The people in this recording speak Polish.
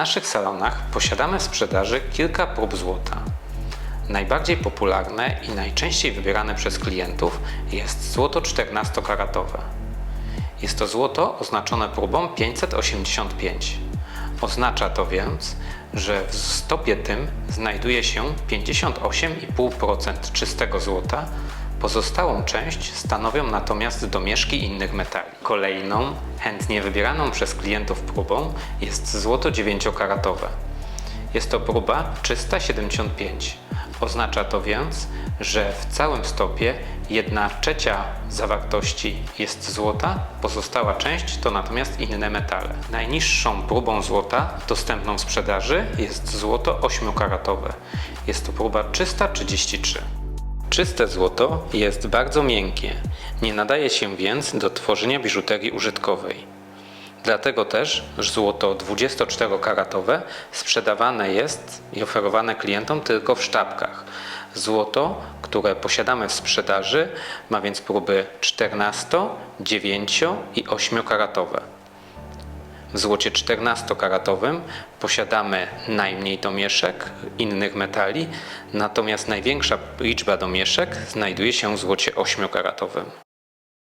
naszych salonach posiadamy w sprzedaży kilka prób złota. Najbardziej popularne i najczęściej wybierane przez klientów jest złoto 14-karatowe. Jest to złoto oznaczone próbą 585. Oznacza to więc, że w stopie tym znajduje się 58,5% czystego złota, pozostałą część stanowią natomiast domieszki innych metali. Kolejną, chętnie wybieraną przez klientów próbą jest złoto 9-karatowe. Jest to próba 375. Oznacza to więc, że w całym stopie 1 trzecia zawartości jest złota, pozostała część to natomiast inne metale. Najniższą próbą złota dostępną w sprzedaży jest złoto 8-karatowe. Jest to próba 333. Czyste złoto jest bardzo miękkie, nie nadaje się więc do tworzenia biżuterii użytkowej. Dlatego też złoto 24-karatowe sprzedawane jest i oferowane klientom tylko w sztabkach. Złoto, które posiadamy w sprzedaży, ma więc próby 14, 9 i 8-karatowe. W złocie 14-karatowym posiadamy najmniej domieszek innych metali, natomiast największa liczba domieszek znajduje się w złocie 8-karatowym.